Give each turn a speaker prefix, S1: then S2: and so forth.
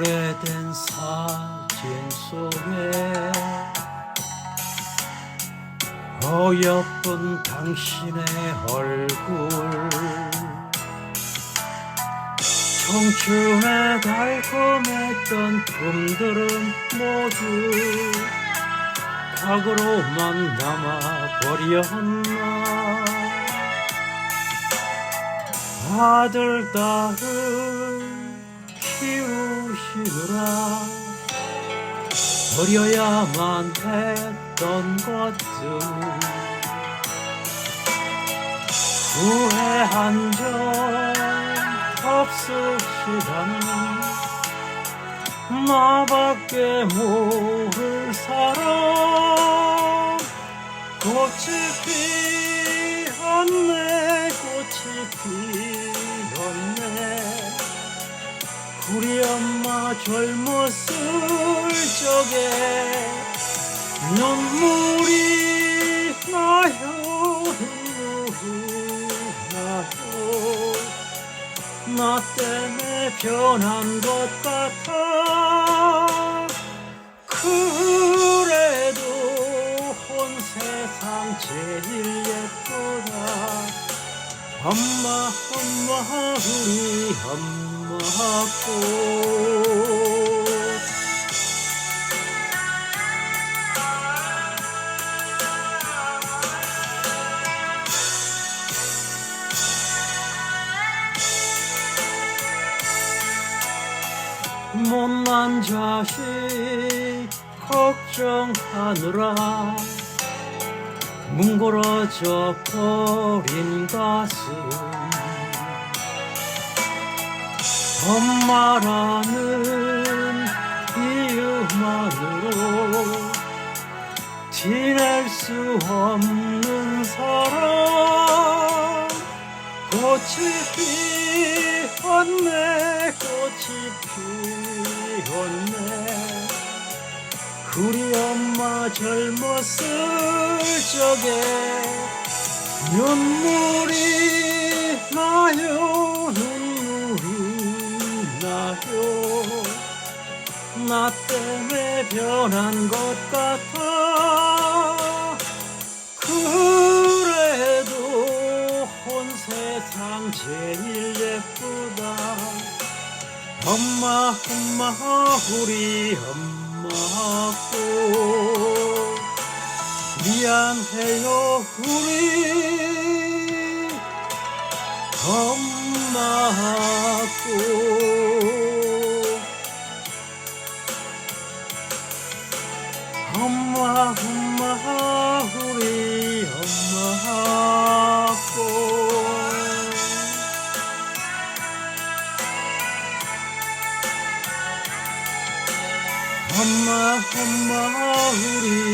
S1: 오래된 사진 속에 어여쁜 당신의 얼굴 청춘의 달콤했던 꿈들은 모두 과거로만 남아버렸나 아들 딸을 키우시느라 버려야만 했던 것들 후회한 적 없으시다니 나밖에 모를 사람 꽃이 피 젊었을 적에 눈물이 나요. 눈물이 나요. 나 때문에 변한 것 같아. 그래도 온 세상 제일 예쁘다. 엄마 엄마 우리 엄마 꽃 못난 자식 걱정하느라 뭉그러져 버린 가슴. 엄마라는 이유만으로 지낼 수 없는 사람 꽃이 피었네 꽃이 피었네. 우리 엄마 젊었을 적에 눈물이 나요 눈물이 나요. 나 때문에 변한 것 같아 세상 제일 예쁘다. 엄마 엄마 우리 엄마 꽃 미안해요 우리 엄마 꽃 엄마 엄마 우리 엄마 꽃 엄마 엄